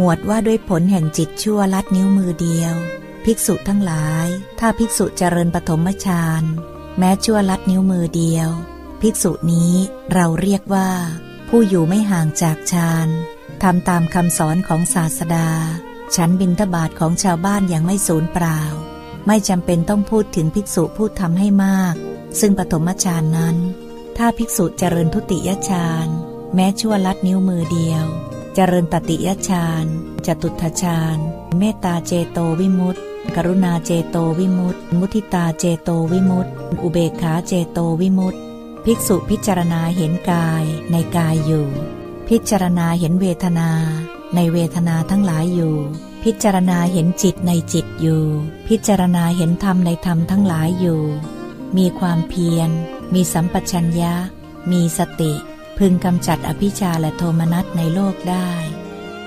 หมวดว่าด้วยผลแห่งจิตชั่วลัดนิ้วมือเดียว ภิกษุทั้งหลาย ถ้าภิกษุเจริญปฐมฌานแม้ชั่วลัดนิ้วมือเดียว ภิกษุนี้เราเรียกว่า ผู้อยู่ไม่ห่างจากฌานทำตามคำสอนของศาสดา ฉันบินทบาทของชาวบ้านอย่างไม่สูญเปล่า ไม่จำเป็นต้องพูดถึงภิกษุพูดทำให้มาก ซึ่งปฐมฌานนั้น ถ้าภิกษุเจริญทุติยฌานแม้ชั่วลัดนิ้วมือเดียว เจริญตติยฌานจตุทฌานเมตตาเจโตวิมุตติ กรุณาเจโตวิมุตติ มุทิตาเจโตวิมุตติ อุเบกขาเจโตวิมุตติ ภิกษุพิจารณาเห็นกายในกายอยู่ พิจารณาเห็นเวทนา ในเวทนาทั้งหลายอยู่ พิจารณาเห็นจิตในจิตอยู่ พิจารณาเห็นธรรมในธรรมทั้งหลายอยู่ มีความเพียร มีสัมปชัญญะ มีสติ พึงกำจัดอภิชาและโทมนัสในโลกได้